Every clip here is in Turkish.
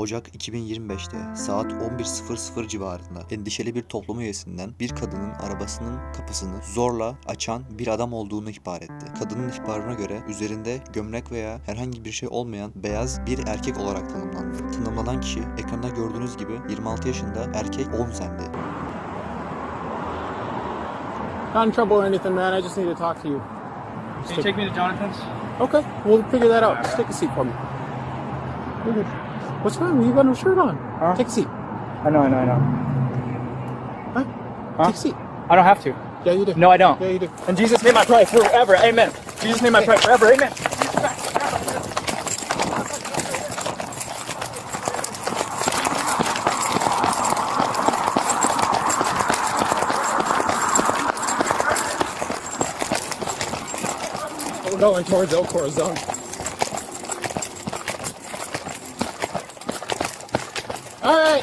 Ocak 2025'te saat 11.00 civarında endişeli bir toplum üyesinden bir kadının arabasının kapısını zorla açan bir adam olduğunu ihbar etti. Kadının ihbarına göre üzerinde gömlek veya herhangi bir şey olmayan beyaz bir erkek olarak tanımlandı. Tanımlanan kişi ekranda gördüğünüz gibi 26 yaşında erkek 10 sendi. Not in trouble or anything, man. I just need to talk to you. Can you take me to Jonathan's? Okay, we'll figure that out. Just take a seat for me. You're good. What's wrong? You got no shirt on. Huh? Take a seat. I know, I know, I know. Huh? Huh? Take a seat. I don't have to. Yeah, you do. No, I don't. Yeah, you do. In Jesus' name I pray forever. Amen. Jesus' name I pray forever. Amen. We're going towards El Corazon. All right.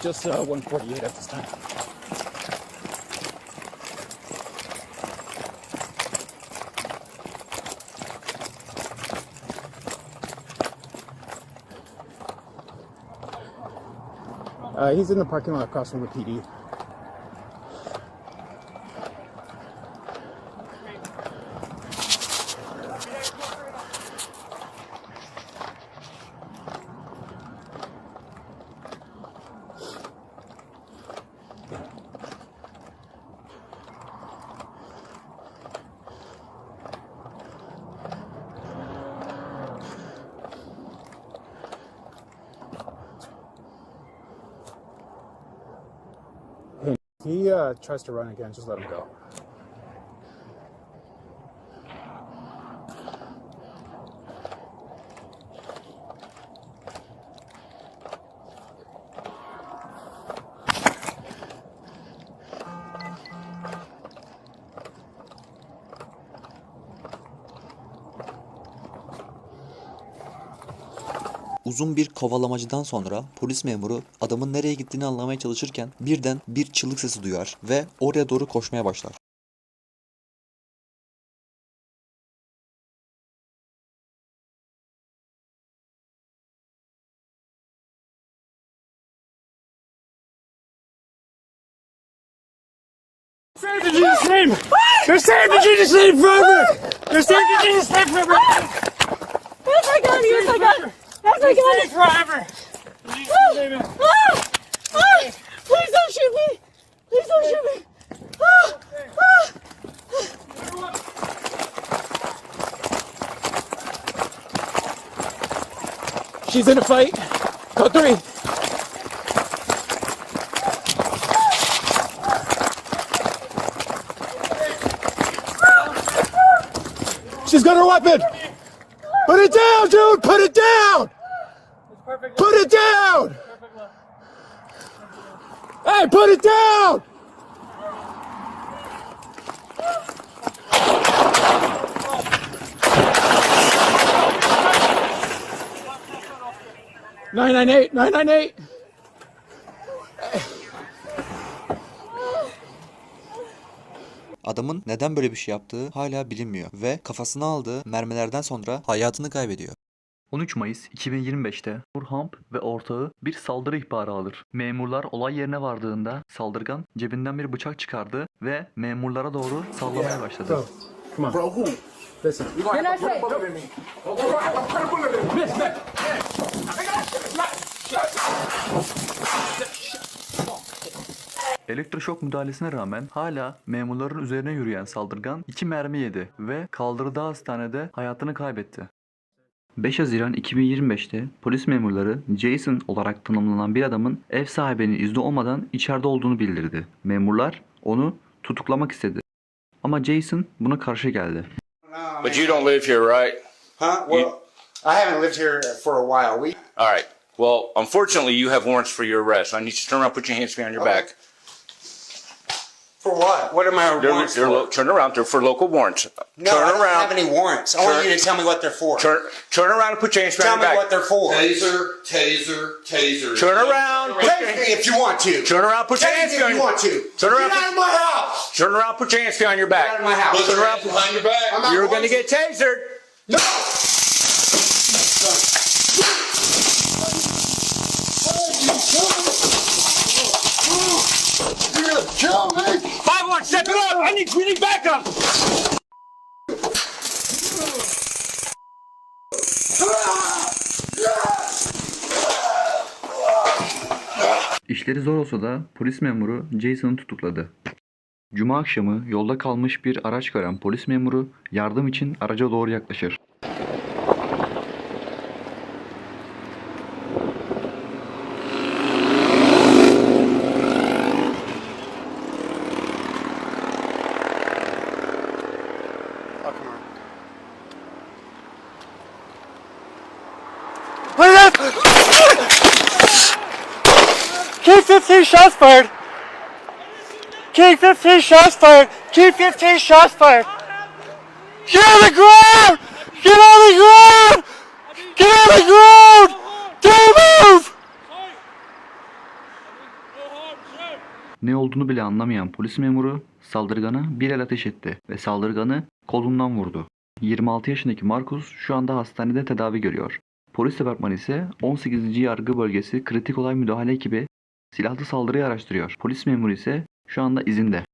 Just uh, 148 at this time. Uh, he's in the parking lot across from the PD. Hey, he uh, tries to run again. Just let him go. Uzun bir kovalamacıdan sonra polis memuru adamın nereye gittiğini anlamaya çalışırken birden bir çığlık sesi duyar ve oraya doğru koşmaya başlar. Saved in Jesus' name. They're saved in Jesus' name forever. They're saved in Jesus' name forever. Yes, I got it. Yes, I got it. Yes, I They're got saved it. forever. In Jesus' name, amen. Ah! Ah! Please don't shoot me. Please don't shoot me. Ah! Ah! She's in a fight. Go three. She's got her weapon. Put it down, dude. Put it down. Put it down. Hey, put it down. Nine nine eight, nine nine eight. Adamın neden böyle bir şey yaptığı hala bilinmiyor ve kafasına aldığı mermilerden sonra hayatını kaybediyor. 13 Mayıs 2025'te Burhamp ve ortağı bir saldırı ihbarı alır. Memurlar olay yerine vardığında saldırgan cebinden bir bıçak çıkardı ve memurlara doğru sallamaya başladı. Come on. Bro, who? Listen. Elektroşok müdahalesine rağmen hala memurların üzerine yürüyen saldırgan 2 mermi yedi ve kaldırdığı hastanede hayatını kaybetti. 5 Haziran 2025'te polis memurları Jason olarak tanımlanan bir adamın ev sahibinin izni olmadan içeride olduğunu bildirdi. Memurlar onu tutuklamak istedi. Ama Jason buna karşı geldi. But you don't live here, right? Huh? Well, I haven't lived here for a while. We All right. Well, unfortunately, you have warrants for your arrest. I need you to turn around, put your hands behind your Okay. back. For what? What am I They're, warrants they're for? lo- turn around. They're for local warrants. no, turn I don't around. have any warrants. I want Turn- you to tell me what they're for. Turn, turn around and put your hands tell behind me your what they're for. Taser, taser, taser. Turn around. Put your, me if you want to. turn around. Put your Tase hands me if you want to. Turn around. Get out of my house. Turn around. Put your hands behind your Get out of my back. house. Put your hands behind your back. I'm not You're going going to get tasered. No. You're gonna kill me. Step it up. I need. Need backup. İşleri zor olsa da polis memuru Jason'ı tutukladı. Cuma akşamı yolda kalmış bir araç gören polis memuru yardım için araca doğru yaklaşır. Keep 15 shots fired. Keep 15 shots fired. Keep 15 shots fired. Get on the ground! Get on the ground! Get on the ground! Don't move! Ne olduğunu bile anlamayan polis memuru saldırgana bir el ateş etti ve saldırganı kolundan vurdu. 26 yaşındaki Marcus şu anda hastanede tedavi görüyor. Polis departmanı ise 18. Yargı Bölgesi Kritik Olay Müdahale Ekibi silahlı saldırıyı araştırıyor. Polis memuru ise şu anda izinde.